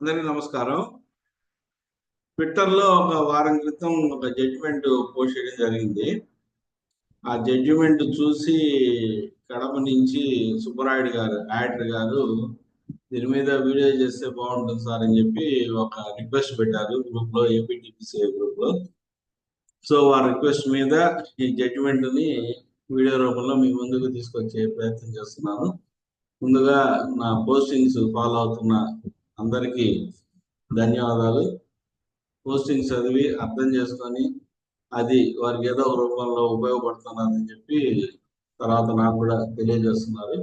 అందరికీ నమస్కారం. ట్విట్టర్లో ఒక వారం క్రితం ఒక జడ్జిమెంట్ పోస్ట్ చేయడం జరిగింది. ఆ జడ్జిమెంట్ చూసి కడప నుంచి సుబ్బరాయుడు గారు యాడర్ గారు దీని మీద వీడియో చేస్తే బాగుంటుంది సార్ అని చెప్పి ఒక రిక్వెస్ట్ పెట్టారు గ్రూప్లో ఏపీటీపీసీ గ్రూప్లో సో వారి రిక్వెస్ట్ మీద ఈ జడ్జిమెంట్ని వీడియో రూపంలో మీ ముందుకు తీసుకొచ్చే ప్రయత్నం చేస్తున్నాను. ముందుగా నా పోస్టింగ్స్ ఫాలో అవుతున్న అందరికీ ధన్యవాదాలు. పోస్టింగ్ చదివి అర్థం చేసుకొని అది వారికి ఏదో ఒక రూపంలో ఉపయోగపడుతున్నదని చెప్పి తర్వాత నాకు కూడా తెలియజేస్తున్నారు.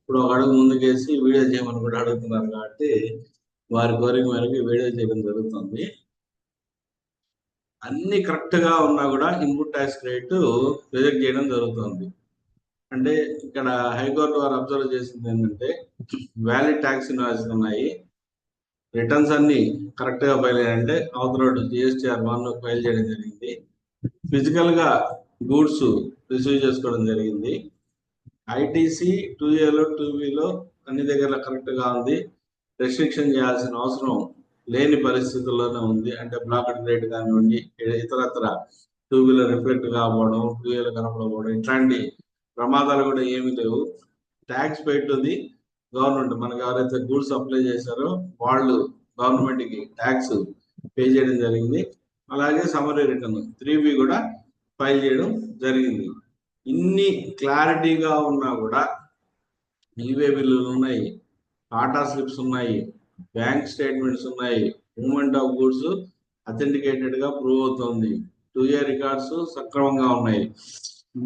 ఇప్పుడు ఒక అడుగు ముందుకేసి వీడియో చేయమని కూడా అడుగుతున్నారు కాబట్టి వారి కోరిక మేరకు వీడియో చేయడం జరుగుతుంది. అన్ని కరెక్ట్గా ఉన్నా కూడా ఇన్పుట్ ట్యాక్స్ రేటు రిజెక్ట్ చేయడం జరుగుతుంది. అంటే ఇక్కడ హైకోర్టు వారు అబ్జర్వ్ చేసింది ఏంటంటే వ్యాలిడ్ ట్యాక్స్ ఇన్వాయిస్ ఉన్నాయి రిటర్న్స్ అన్ని కరెక్ట్గా ఫైల్ అయ్యాయంటే అవతల జిఎస్టీఆర్ వన్ ఫైల్ చేయడం జరిగింది. ఫిజికల్గా గూడ్స్ రిసీవ్ చేసుకోవడం జరిగింది. ఐటీసీ టూ ఏలో టూ బిలో అన్ని దగ్గర కరెక్ట్గా ఉంది. రెస్ట్రిక్షన్ చేయాల్సిన అవసరం లేని పరిస్థితుల్లోనే ఉంది. అంటే బ్లాక్ రేట్ కానివ్వండి ఇతరత్ర టూ వీలర్ రిఫ్లెక్ట్ కావడం టూ వీలర్ కనపడకపోవడం ఇట్లాంటి ప్రమాదాలు కూడా ఏమి లేవు. ట్యాక్స్ పెట్టుది గవర్నమెంట్ మనకు ఎవరైతే గూడ్స్ అప్లై చేశారో వాళ్ళు గవర్నమెంట్కి ట్యాక్స్ పే చేయడం జరిగింది. అలాగే సమరీ రిటర్న్ త్రీ బి కూడా ఫైల్ చేయడం జరిగింది. ఇన్ని క్లారిటీగా ఉన్నా కూడా ఈవే బిల్లులు ఉన్నాయి. టాటా స్లిప్స్ ఉన్నాయి. బ్యాంక్ స్టేట్మెంట్స్ ఉన్నాయి. మూమెంట్ ఆఫ్ గూడ్స్ అథెంటికేటెడ్గా ప్రూవ్ అవుతుంది. టూ ఇయర్ రికార్డ్స్ సక్రమంగా ఉన్నాయి.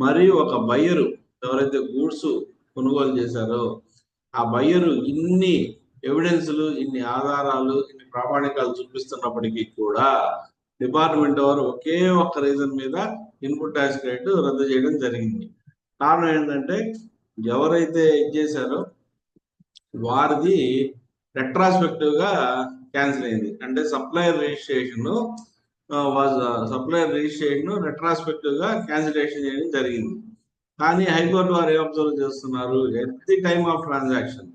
మరి ఒక బయ్యరు ఎవరైతే గూడ్స్ కొనుగోలు చేశారో ఆ బయ్యరు ఇన్ని ఎవిడెన్స్లు ఇన్ని ఆధారాలు ఇన్ని ప్రామాణికాలు చూపిస్తున్నప్పటికీ కూడా డిపార్ట్మెంట్ వారు ఒకే ఒక్క రీజన్ మీద ఇన్పుట్ ట్యాక్స్ రేట్ రద్దు చేయడం జరిగింది. కారణం ఏంటంటే ఎవరైతే ఏం చేశారో వారిది రెట్రాస్పెక్టివ్గా క్యాన్సిల్ అయింది. అంటే సప్లయర్ రిజిస్ట్రేషన్ సప్లయర్ రిజిస్ట్రేషన్ రెట్రాస్పెక్టివ్గా క్యాన్సిలేషన్ చేయడం జరిగింది. కానీ హైకోర్టు వారు ఏం అబ్జర్వ్ చేస్తున్నారు? At the time of transaction.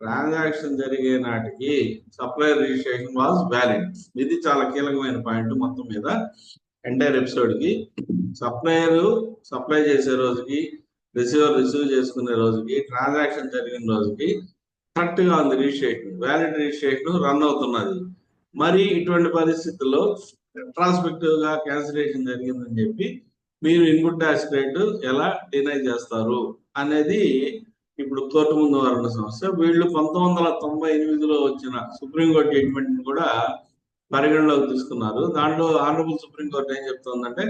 Transaction జరిగే నాటికి సప్లయర్ రిజిస్ట్రేషన్ వాజ్ వ్యాలిడ్. ఇది చాలా కీలకమైన పాయింట్ మొత్తం మీద. ఎంటైర్ ఎపిసోడ్కి సప్లయర్ సప్లై చేసే రోజుకి రిసీవర్ రిసీవ్ చేసుకునే రోజుకి ట్రాన్సాక్షన్ జరిగిన రోజుకి కరెక్ట్గా ఉంది రిజిస్ట్రేషన్. వ్యాలిడ్ రిజిస్ట్రేషన్ రన్ అవుతున్నది. మరి ఇటువంటి పరిస్థితుల్లో ట్రాన్స్పెక్టివ్గా క్యాన్సిలేషన్ జరిగిందని చెప్పి మీరు ఇన్పుట్ ట్యాక్స్ రేట్ ఎలా డినై చేస్తారు అనేది ఇప్పుడు కోర్టు ముందు వారున్న సమస్య. వీళ్ళు పంతొమ్మిది వందల తొంభై ఎనిమిదిలో వచ్చిన సుప్రీంకోర్టు జడ్జిమెంట్ కూడా పరిగణలోకి తీసుకున్నారు. దాంట్లో ఆనరబుల్ సుప్రీంకోర్టు ఏం చెప్తుందంటే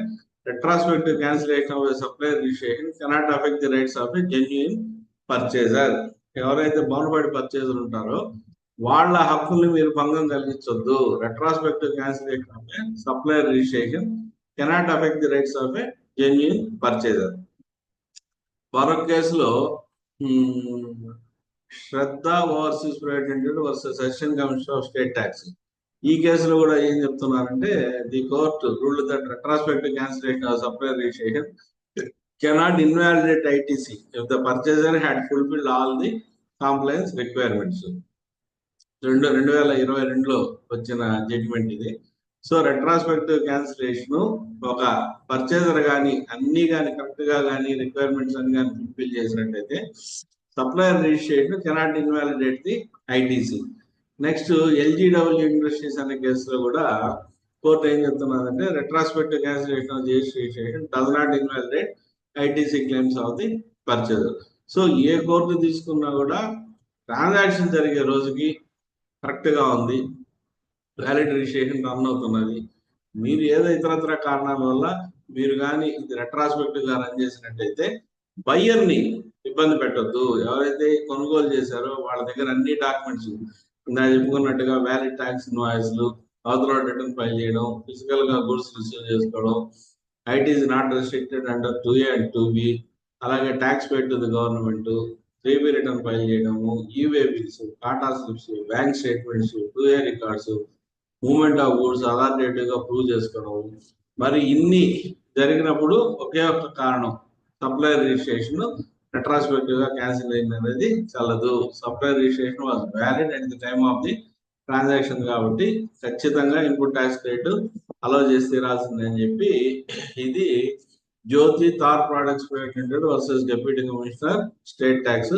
retrospective cancellation of supplier registration cannot affect the rights of a genuine purchaser ఎవరైతే బౌనబడి పర్చేజర్ ఉంటారో వాళ్ళ హక్కుల్ని మీరు భంగం కలిగించొద్దు. Retrospective cancellation of a registration cannot affect the rights of a genuine purchaser మరొక కేసులో Shraddha overseas private limited versus assistant commissioner of state tax. ఈ కేసులో కూడా ఏం చెప్తున్నారంటే the court rule that retrospective cancellation of supply registration cannot invalidate ITC if the purchaser had fulfilled all the compliance requirements రెండు రెండు వేల ఇరవై రెండులో వచ్చిన జడ్జిమెంట్ ఇది. సో రెట్రాస్పెక్టివ్ క్యాన్సిలేషన్ ఒక పర్చేజర్ కానీ అన్ని కానీ కరెక్ట్గా కానీ రిక్వైర్మెంట్స్ అన్ని కానీ ఫుల్ఫిల్ చేసినట్టయితే supplier registration cannot invalidate the ITC next LGW Industries అనే కేసులో కూడా కోర్టు ఏం చెప్తున్నదంటే retrospective cancellation of registration does not invalidate ITC claims of the purchaser so A court తీసుకున్నా కూడా ట్రాన్సాక్షన్ జరిగే రోజుకి కరెక్ట్గా ఉంది. వ్యాలిడ్ రిజిస్ట్రేషన్ రన్ అవుతున్నది. మీరు ఏదో ఇతరత్ర కారణాల వల్ల మీరు కానీ ఇది రెట్రాస్పెక్టివ్గా రన్ చేసినట్టయితే బయ్యర్ని ఇబ్బంది పెట్టొద్దు. ఎవరైతే కొనుగోలు చేశారో వాళ్ళ దగ్గర అన్ని డాక్యుమెంట్స్ ఇందా చెప్పుకున్నట్టుగా వ్యాలిడ్ ట్యాక్స్ ఇన్వాయిస్లు అవతల రిటర్న్ ఫైల్ చేయడం ఫిజికల్గా గూడ్స్ రిసీవ్ చేసుకోవడం it's not restricted under two A and two B అలాగే tax paid to the government three B return file చేయడము e way bills data slips bank statements two A records moment of goods అథారిటేటివ్గా prove చేసుకోవడం. మరి ఇన్ని జరిగినప్పుడు ఒకే ఒక్క కారణం supply registration రెట్రాస్పెక్టివ్గా cancel అయింది అనేది చల్లదు. Supply registration was valid at the time of the transaction కాబట్టి ఖచ్చితంగా ఇన్పుట్ ట్యాక్స్ రేటు అలో చేసి తీరాల్సిందే అని చెప్పి ఇది Jyoti Tar Products versus deputy commissioner state tax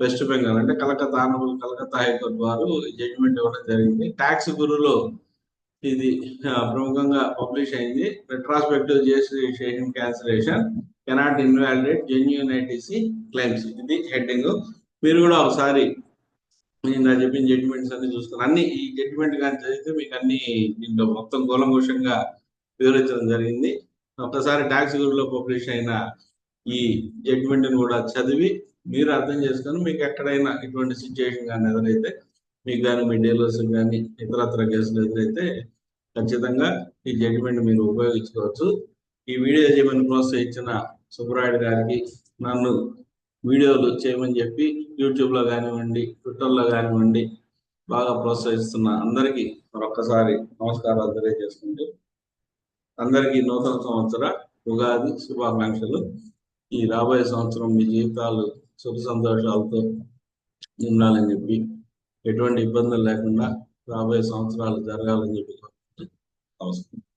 West Bengal అంటే Calcutta honourable Calcutta high court వారు జడ్జిమెంట్ ఇవ్వడం జరిగింది. ట్యాక్స్ గురులో ఇది ప్రముఖంగా పబ్లిష్ అయింది. Retrospective జిఎస్టిఫికేషన్ cancellation cannot invalidate genuine ITC claims ఇది హెడ్డింగ్ మీరు కూడా ఒకసారి నేను చెప్పిన జడ్జిమెంట్స్ అన్ని చూసుకున్నాను అన్ని ఈ జడ్జిమెంట్ కానీ చదివితే మీకు అన్ని దీంట్లో మొత్తం కూలంకోశంగా వివరించడం జరిగింది. ఒక్కసారి ట్యాక్స్ గురులో పబ్లిష్ అయిన ఈ జడ్జిమెంట్ని కూడా చదివి మీరు అర్థం చేసుకొని మీకు ఎక్కడైనా ఇటువంటి సిచ్యుయేషన్ కానీ ఎదురైతే మీకు కానీ మీ డీలర్స్ కానీ ఇతరత్ర కేసులు ఎదురైతే ఖచ్చితంగా ఈ జడ్జిమెంట్ మీరు ఉపయోగించుకోవచ్చు. ఈ వీడియో చేయమని ప్రోత్సహించిన సుబ్రాయుడు గారికి నన్ను వీడియోలు చేయమని చెప్పి యూట్యూబ్లో కానివ్వండి ట్విట్టర్లో కానివ్వండి బాగా ప్రోత్సహిస్తున్న అందరికీ మరొక్కసారి నమస్కారాలు తెలియజేసుకుంటూ అందరికీ నూతన సంవత్సర ఉగాది శుభాకాంక్షలు. ఈ రాబోయే సంవత్సరం మీ జీవితాలు సుఖ సంతోషాలతో ఉండాలని చెప్పి ఎటువంటి ఇబ్బందులు లేకుండా రాబోయే సంవత్సరాలు జరగాలని చెప్పి అవసరం నమస్కారం.